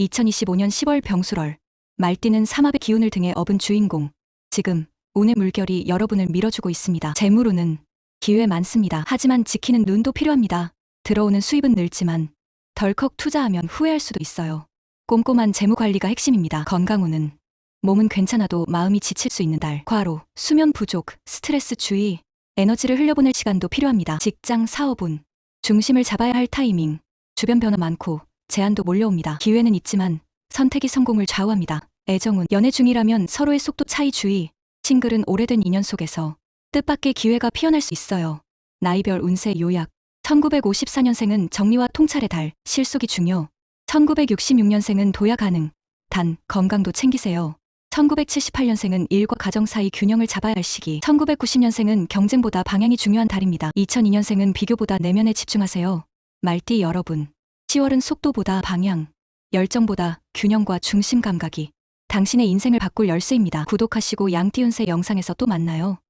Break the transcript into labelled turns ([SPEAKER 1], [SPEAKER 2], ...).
[SPEAKER 1] 2025년 10월 병술월 말띠는 삼합의 기운을 등에 업은 주인공. 지금 운의 물결이 여러분을 밀어주고 있습니다. 재물운은 기회 많습니다. 하지만 지키는 눈도 필요합니다. 들어오는 수입은 늘지만 덜컥 투자하면 후회할 수도 있어요. 꼼꼼한 재무 관리가 핵심입니다. 건강운은 몸은 괜찮아도 마음이 지칠 수 있는 달. 과로, 수면 부족, 스트레스 주의, 에너지를 흘려보낼 시간도 필요합니다. 직장 사업운, 중심을 잡아야 할 타이밍, 주변 변화 많고 제한도 몰려옵니다. 기회는 있지만 선택이 성공을 좌우합니다. 애정운, 연애 중이라면 서로의 속도 차이 주의, 싱글은 오래된 인연 속에서 뜻밖의 기회가 피어날 수 있어요. 나이별 운세 요약, 1954년생은 정리와 통찰의 달, 실속이 중요. 1966년생은 도야 가능. 단, 건강도 챙기세요. 1978년생은 일과 가정 사이 균형을 잡아야 할 시기. 1990년생은 경쟁보다 방향이 중요한 달입니다. 2002년생은 비교보다 내면에 집중하세요. 말띠 여러분. 10월은 속도보다 방향, 열정보다 균형과 중심 감각이 당신의 인생을 바꿀 열쇠입니다. 구독하시고 양띠운세 영상에서 또 만나요.